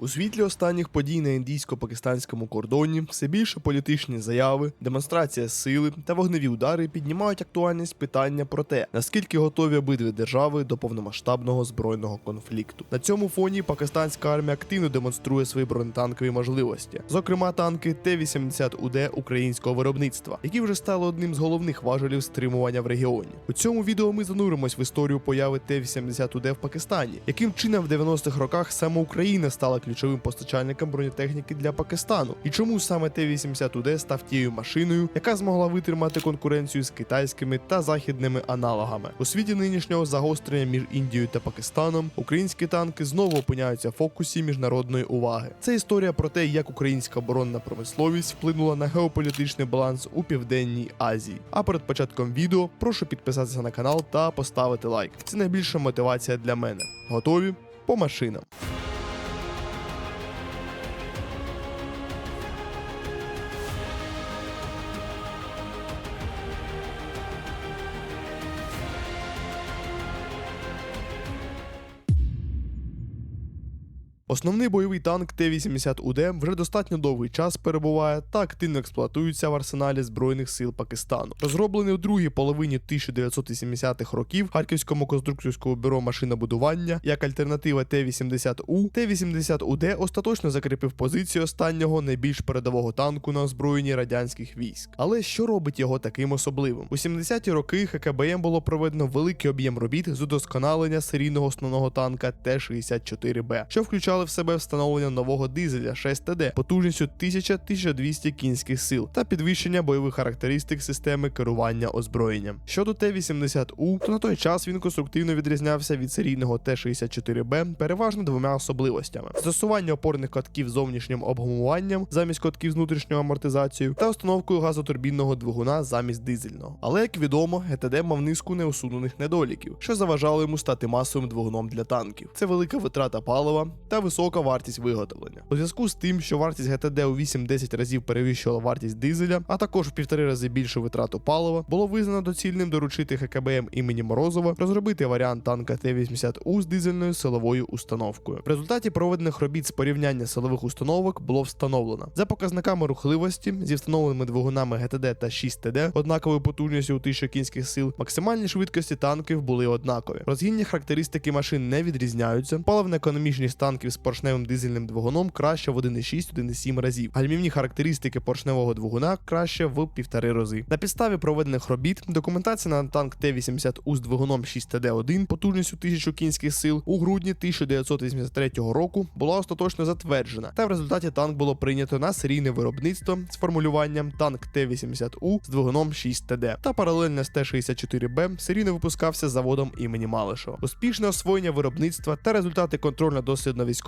У світлі останніх подій на індійсько-пакистанському кордоні все більше політичні заяви, демонстрація сили та вогневі удари піднімають актуальність питання про те, наскільки готові обидві держави до повномасштабного збройного конфлікту. На цьому фоні пакистанська армія активно демонструє свої бронетанкові можливості, зокрема танки Т-80УД українського виробництва, які вже стали одним з головних важелів стримування в регіоні. У цьому відео ми зануримось в історію появи Т-80УД в Пакистані, яким чином в 90-х роках саме Україна стала ключовим постачальником бронетехніки для Пакистану, і чому саме Т-80УД став тією машиною, яка змогла витримати конкуренцію з китайськими та західними аналогами. У світі нинішнього загострення між Індією та Пакистаном українські танки знову опиняються в фокусі міжнародної уваги. Це історія про те, як українська оборонна промисловість вплинула на геополітичний баланс у південній Азії. А перед початком відео прошу підписатися на канал та поставити лайк. Це найбільша мотивація для мене. Готові? По машинам. Основний бойовий танк Т-80УД вже достатньо довгий час перебуває та активно експлуатується в арсеналі Збройних сил Пакистану. Розроблений у другій половині 1980-х років Харківському конструкторському бюро машинобудування як альтернатива Т-80У, Т-80УД остаточно закріпив позицію останнього найбільш передового танку на озброєнні радянських військ. Але що робить його таким особливим? У 70-ті роки ХКБМ було проведено великий об'єм робіт з удосконалення серійного основного танка Т-64Б, що включали в себе встановлення нового дизеля 6ТД потужністю 1000-1200 кінських сил та підвищення бойових характеристик системи керування озброєнням. Щодо Т-80У, то на той час він конструктивно відрізнявся від серійного Т-64Б переважно двома особливостями: застосування опорних катків з зовнішнім обгумуванням замість катків з внутрішньою амортизацією та установкою газотурбінного двигуна замість дизельного. Але як відомо, ГТД мав низку неусунених недоліків, що заважали йому стати масовим двигуном для танків. Це велика витрата палива та висока вартість виготовлення. У зв'язку з тим, що вартість ГТД у 8-10 разів перевищувала вартість дизеля, а також в півтори рази більшу витрату палива, було визнано доцільним доручити ХКБМ імені Морозова розробити варіант танка Т-80У з дизельною силовою установкою. В результаті проведених робіт з порівняння силових установок було встановлено за показниками рухливості зі встановленими двигунами ГТД та 6ТД однаковою потужністю у 1000 кінських сил. Максимальні швидкості танків були однакові. Розгінні характеристики машин не відрізняються. Паливна економічність танків з поршневим дизельним двигуном краще в 1,6-1,7 разів. Гальмівні характеристики поршневого двигуна краще в півтори рази. На підставі проведених робіт документація на танк Т-80У з двигуном 6ТД1 потужністю 1000 кінських сил у грудні 1983 року була остаточно затверджена, та в результаті танк було прийнято на серійне виробництво з формулюванням танк Т-80У з двигуном 6ТД та паралельно з Т-64Б серійно випускався заводом імені Малишева. Успішне освоєння виробництва та результати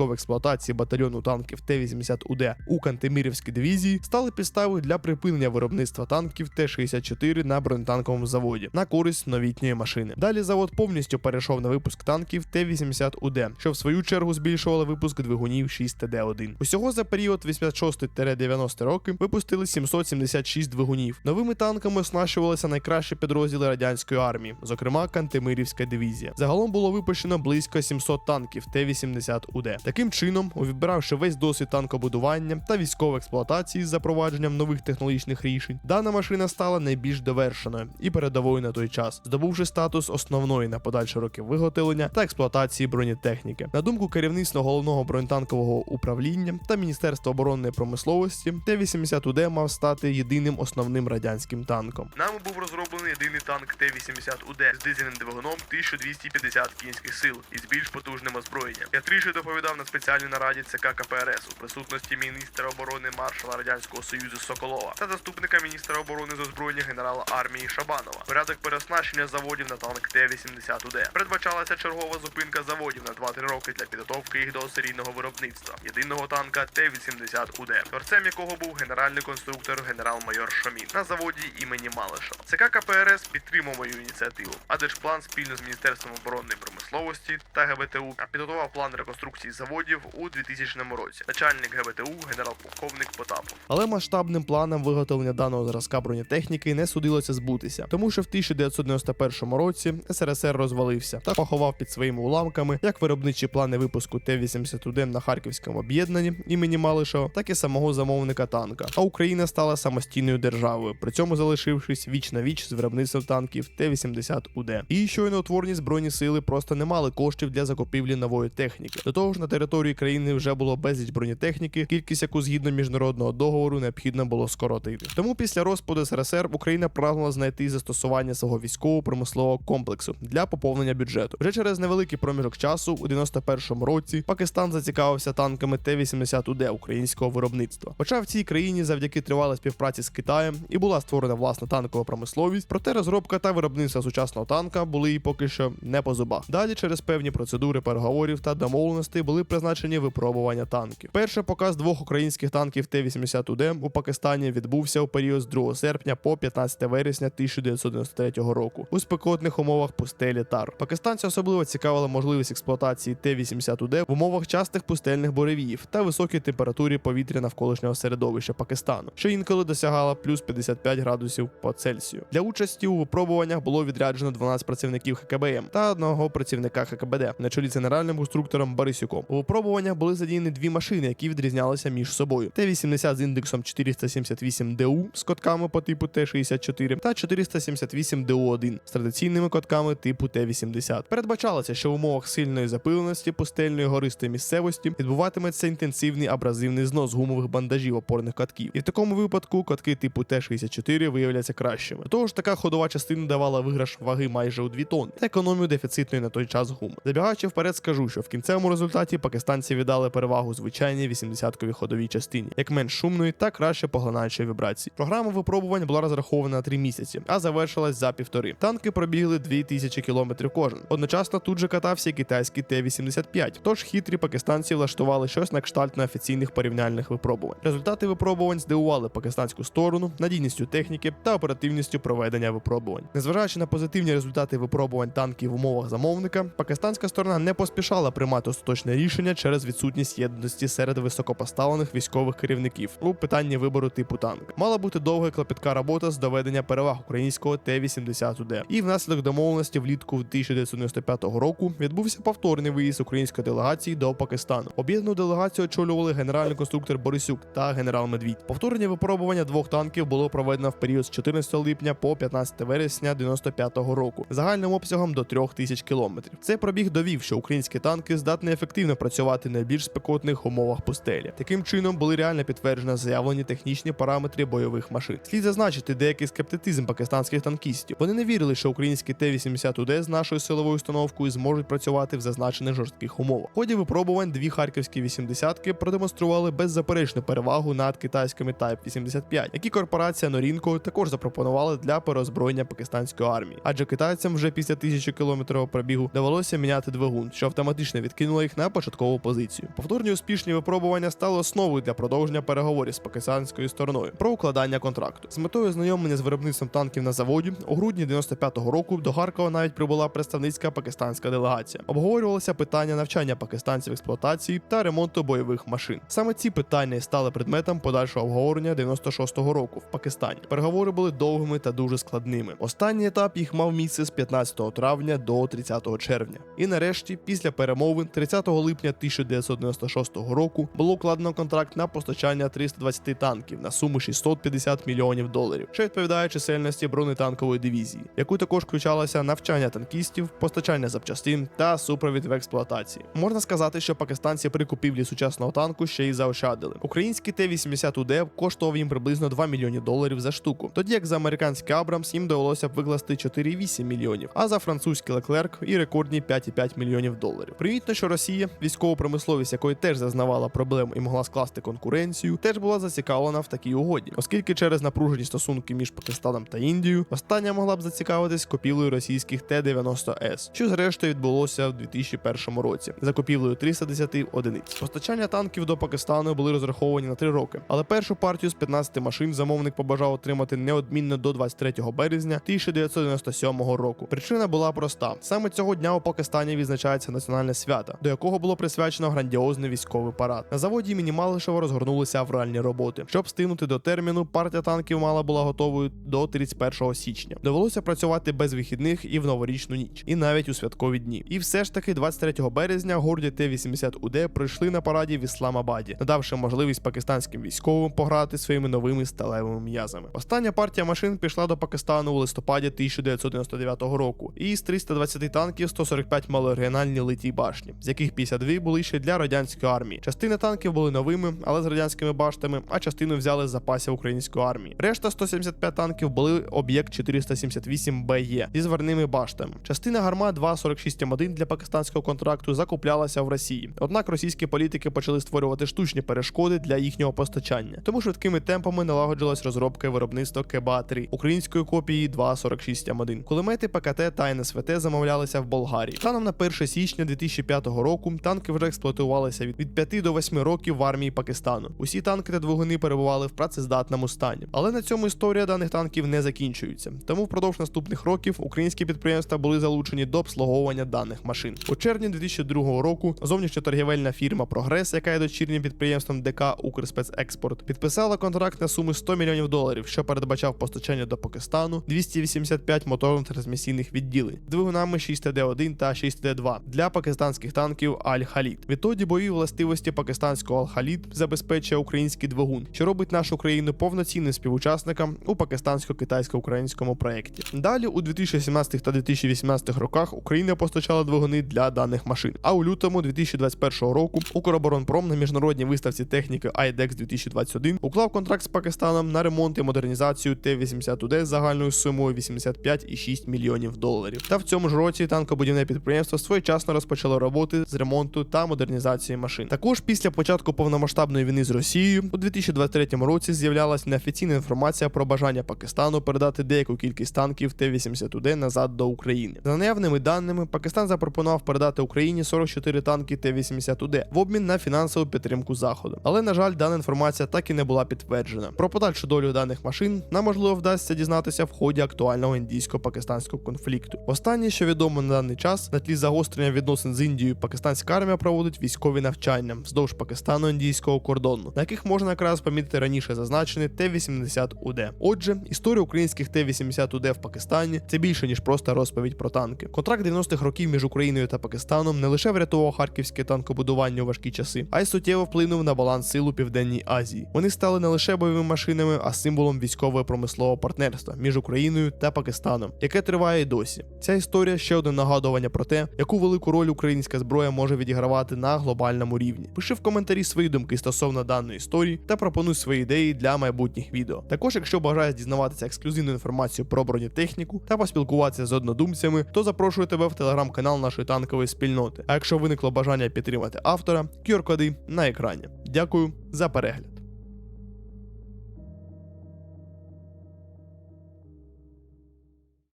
контрольно-дослідно-військової експлуатації батальйону танків Т-80УД у Кантемірівській дивізії стали підставою для припинення виробництва танків Т-64 на бронетанковому заводі на користь новітньої машини. Далі завод повністю перейшов на випуск танків Т-80УД, що в свою чергу збільшувало випуск двигунів 6ТД1. Усього за період 86-90 роки випустили 776 двигунів. Новими танками оснащувалися найкращі підрозділи радянської армії, зокрема Кантемирівська дивізія. Загалом було випущено близько 700 танків Т-80УД. Таким чином, увібравши весь досвід танкобудування та військової експлуатації з запровадженням нових технологічних рішень, дана машина стала найбільш довершеною і передовою на той час, здобувши статус основної на подальші роки виготовлення та експлуатації бронетехніки. На думку керівництва головного бронетанкового управління та Міністерства оборонної промисловості, Т-80УД мав стати єдиним основним радянським танком. Нами був розроблений єдиний танк Т-80УД з дизельним двигуном 1250 кінських сил і з більш потужним озброєнням. Я тричі доповідав на спеціальній нараді ЦК КПРС у присутності міністра оборони маршала радянського союзу Соколова та заступника міністра оборони з озброєння генерала армії Шабанова. Порядок переоснащення заводів на танк Т-80УД. Передбачалася чергова зупинка заводів на 2-3 роки для підготовки їх до серійного виробництва єдиного танка Т-80УД, творцем якого був генеральний конструктор генерал-майор Шомін на заводі імені Малиша. ЦК КПРС підтримав мою ініціативу, а держплан спільно з Міністерством оборонної промисловості та ГБТУ підготував план реконструкції заводів у 2000 році. Начальник ГБТУ генерал-полковник Потапов. Але масштабним планам виготовлення даного зразка бронетехніки не судилося збутися, тому що в 1991 році СРСР розвалився та поховав під своїми уламками як виробничі плани випуску Т-81 на харківському об'єднанні імені Малишева, так і самого замовника танка. А Україна стала самостійною державою, при цьому залишившись віч на віч з виробництвом танків Т-80 УД. І щойно утворені збройні сили просто не мали коштів для закупівлі нової техніки. До того ж, на території країни вже було безліч бронетехніки, кількість яку згідно міжнародного договору необхідно було скоротити. Тому після розпаду СРСР Україна прагнула знайти застосування свого військово-промислового комплексу для поповнення бюджету. Вже через невеликий проміжок часу, у 91-му році, Пакистан зацікавився танками Т-80 УД українського виробництва. Хоча в цій країні завдяки тривалій співпраці з Китаєм і була створена власна танкова промисловість, проте розробка та виробництво сучасного танка були і поки що не по зубах. Далі через певні процедури переговорів та домовленостей були призначені випробування танків. Перший показ двох українських танків Т-80 УД у Пакистані відбувся у період з 2 серпня по 15 вересня 1993 року у спекотних умовах пустелі Тар. Пакистанці особливо цікавила можливість експлуатації Т-80 УД в умовах частих пустельних буревіїв та високій температурі повітря навколишнього середовища Пакистану, що інколи досягала плюс 55 градусів по Цельсію. Для участі у випробуваннях було відряджено 12 працівників ХКБМ та одного працівника ХКБД на чолі з генеральним конструктором Борисюком. У випробуваннях були задіяні дві машини, які відрізнялися між собою: Т-80 з індексом 478 ДУ з котками по типу Т-64 та 478 ДУ-1 з традиційними котками типу Т-80. Передбачалося, що в умовах сильної запиленості пустельної гористої місцевості відбуватиметься інтенсивний абразивний знос гумових бандажів опорних катків. І в такому випадку котки типу Т-64 виявляться кращими. До того ж, така ходова частина давала виграш ваги майже у 2 тонни та економію дефіцитної на той час гуми. Забігаючи вперед, скажу, що в кінцевому результаті пакистанці віддали перевагу звичайній 80-ковій ходовій частині, як менш шумної та краще поглинаючої вібрації. Програма випробувань була розрахована на 3 місяці, а завершилась за півтори. Танки пробігли 2000 кілометрів кожен. Одночасно тут же катався китайський Т-85. Тож хитрі пакистанці влаштували щось на кшталт неофіційних порівняльних випробувань. Результати випробувань здивували пакистанську сторону надійністю техніки та оперативністю проведення випробувань. Незважаючи на позитивні результати випробувань танків в умовах замовника, пакистанська сторона не поспішала приймати остаточне рішення через відсутність єдності серед високопоставлених військових керівників у питанні вибору типу танка. Мала бути довга клопітка робота з доведення переваг українського Т-80 УД. І внаслідок домовленості влітку 1995 року відбувся повторний виїзд української делегації до Пакистану. Об'єднану делегацію очолювали генеральний конструктор Борисюк та генерал Медвідь. Повторення випробування двох танків було проведено в період з 14 липня по 15 вересня 95 року загальним обсягом до 3000 кілометрів. Цей пробіг довів, що українські танки здатні ефективно працювати на більш спекотних умовах пустелі. Таким чином були реально підтверджено заявлені технічні параметри бойових машин. Слід зазначити деякий скептицизм пакистанських танкістів. Вони не вірили, що українські Т-80 УД з нашою силовою установкою зможуть працювати в зазначених жорстких умовах. В ході випробувань дві харківські 80-ки продемонстрували беззаперечну перевагу над китайськими Type 85, які корпорація Норінко також запропонувала для переозброєння пакистанської армії. Адже китайцям вже після тисячі кілометрового пробігу довелося міняти двигун, що автоматично відкинуло їх на початкову позицію. Повторні успішні випробування стали основою для продовження переговорів з пакистанською стороною про укладання контракту. З метою ознайомлення з виробництвом танків на заводі у грудні 95-го року до Харкова навіть прибула представницька пакистанська делегація. Обговорювалося питання навчання пакистанців експлуатації та ремонту бойових машин. Саме ці питання і стали предметом подальшого обговорення 96-го року в Пакистані. Переговори були довгими та дуже складними. Останній етап їх мав місце з 15 травня до 30 червня. І нарешті, після перемовин 30 липня 1996 року було укладено контракт на постачання 320 танків на суму 650 мільйонів доларів, що відповідає чисельності бронетанкової дивізії, яку також включалося навчання танкістів, постачання запчастин та супровід в експлуатації. Можна сказати, що пакистанці при купівлі сучасного танку ще й заощадили. Український Т-80 УД коштував їм приблизно 2 мільйони доларів за штуку, тоді як за американський Абрамс їм довелося б викласти 4,8 мільйонів, а за французький Леклерк і рекордні 5,5 мільйонів доларів. Примітно, що Росія, військова промисловість якої теж зазнавала проблем і могла скласти конкуренцію, теж була зацікавлена в такій угоді, оскільки через напружені стосунки між Пакистаном та Індією остання могла б зацікавитись купівлею російських Т-90С, що зрештою відбулося в 2001 році за купівлею 310 одиниць. Постачання танків до Пакистану були розраховані на 3 роки, але першу партію з 15 машин замовник побажав отримати неодмінно до 23 березня 1997 року. Причина була проста: саме цього дня у Пакистані відзначається національне свято, до якого було було присвячено грандіозний військовий парад. На заводі імені Малишева розгорнулися авральні роботи. Щоб встигнути до терміну, партія танків мала була готовою до 31 січня. Довелося працювати без вихідних і в новорічну ніч, і навіть у святкові дні. І все ж таки, 23 березня горді Т-80 УД прийшли на параді в Ісламабаді, надавши можливість пакистанським військовим пограти своїми новими сталевими м'язами. Остання партія машин пішла до Пакистану у листопаді 1999 року. І з 320 танків 145 мали оригінальні литі башні, з яких 52 були ще для радянської армії. Частина танків були новими, але з радянськими баштами, а частину взяли з запасів української армії. Решта 175 танків були об'єкт 478 БЕ зі зварними баштами. Частина гарма 246 М1 для пакистанського контракту закуплялася в Росії. Однак російські політики почали створювати штучні перешкоди для їхнього постачання. Тому швидкими темпами налагодилась розробка і виробництво КБА-3 української копії 246 М1. Кулемети ПКТ та НСВТ замовлялися в Болгарії. Станом на 1 січня 2005 року танки вже експлуатувалися від, від 5 до 8 років в армії Пакистану. Усі танки та двигуни перебували в працездатному стані. Але на цьому історія даних танків не закінчується. Тому впродовж наступних років українські підприємства були залучені до обслуговування даних машин. У червні 2002 року зовнішньоторгівельна фірма Прогрес, яка є дочірнім підприємством ДК Укрспецекспорт, підписала контракт на суму 100 мільйонів доларів, що передбачав постачання до Пакистану 285 моторно-трансмісійних відділень двигунами 6TD1 та 6TD2 для пакистанських танків Аль-Халід. Відтоді бойові властивості пакистанського Аль-Халід забезпечує український двигун, що робить нашу країну повноцінним співучасником у пакистансько-китайсько-українському проєкті. Далі у 2017 та 2018 роках Україна постачала двигуни для даних машин. А у лютому 2021 року Укроборонпром на міжнародній виставці техніки IDEX 2021 уклав контракт з Пакистаном на ремонт і модернізацію Т-80УД з загальною сумою 85,6 мільйонів доларів. Та в цьому ж році танкобудівне підприємство своєчасно розпочало роботи з ремонту та модернізації машин. Також після початку повномасштабної війни з Росією у 2023 році з'являлася неофіційна інформація про бажання Пакистану передати деяку кількість танків Т-80УД назад до України. За наявними даними, Пакистан запропонував передати Україні 44 танки Т-80УД в обмін на фінансову підтримку заходу. Але на жаль, дана інформація так і не була підтверджена. Про подальшу долю даних машин нам можливо вдасться дізнатися в ході актуального індійсько-пакистанського конфлікту. Останнє, що відомо на даний час, на тлі загострення відносин з Індією, пакистанська армія проводить військові навчання вздовж Пакистану-індійського кордону, на яких можна якраз помітити раніше зазначений Т-80УД. Отже, історія українських Т-80УД в Пакистані це більше ніж просто розповідь про танки. Контракт 90-х років між Україною та Пакистаном не лише врятував харківське танкобудування у важкі часи, а й суттєво вплинув на баланс сил у південній Азії. Вони стали не лише бойовими машинами, а символом військового промислового партнерства між Україною та Пакистаном, яке триває й досі. Ця історія ще одне нагадування про те, яку велику роль українська зброя може відігравати на глобальному рівні. Пиши в коментарі свої думки стосовно даної історії та пропонуй свої ідеї для майбутніх відео. Також, якщо бажаєш дізнаватися ексклюзивну інформацію про бронетехніку та поспілкуватися з однодумцями, то запрошую тебе в телеграм-канал нашої танкової спільноти. А якщо виникло бажання підтримати автора, QR-коди на екрані. Дякую за перегляд.